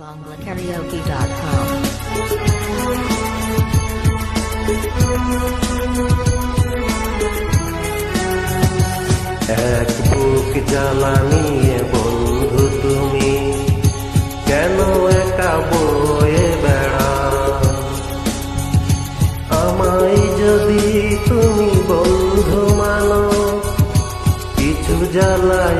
এক বুক জ্বালা বন্ধু তুমি, কেন একা বয়ে বেড়া? আমায় যদি তুমি বন্ধু মানো, কিছু জ্বালায়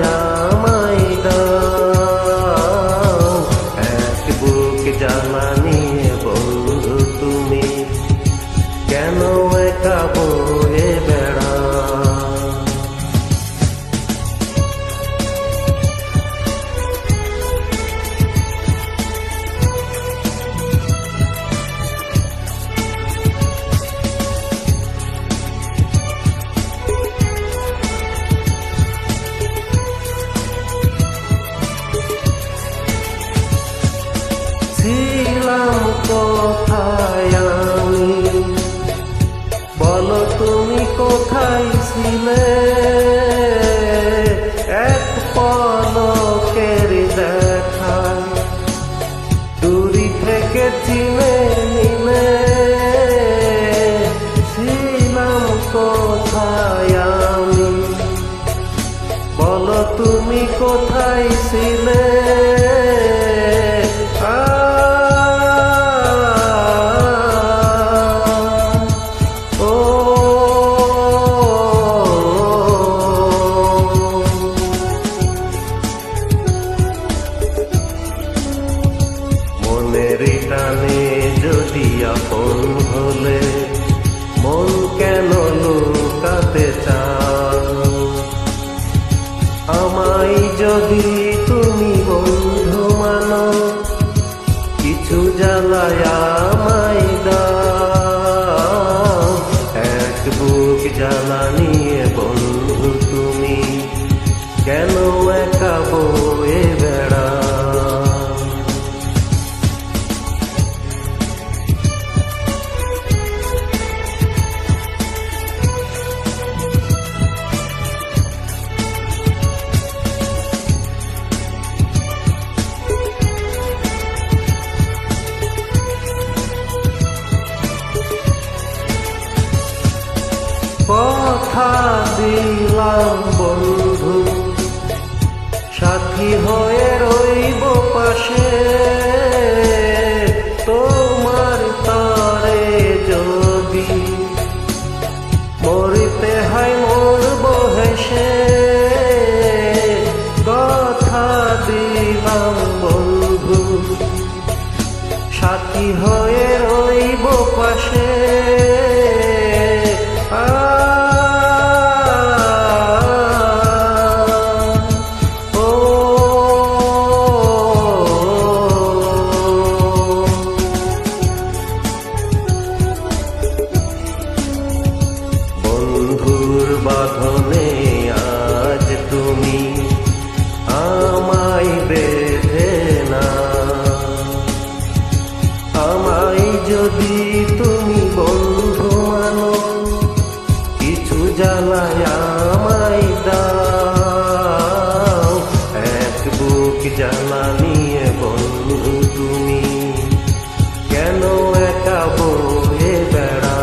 বলো তুমি কোথায় ছিলে? এক পলকের দেখায়। দূরি থেকে চিনে নিলে ছিলাম কোথায় আমি? বলো তুমি কোথায় ছিলে? মনের টানে যদি আপন হলে মন কেন লুকাতে চাও আমায় যদি তুমি বন্ধু মানো, কিছু জ্বালায় কথা দিলাম, বন্ধু। সাথী হয়ে রইব পাশে, তোমার তরে যদি মরিতে হয় মরব হেসে কথা দিলাম, বন্ধু। সাথী হয়ে রইব পাশে বুক জ্বালা নিয়ে বন্ধু তুমি কেন একা বয়ে বেড়া.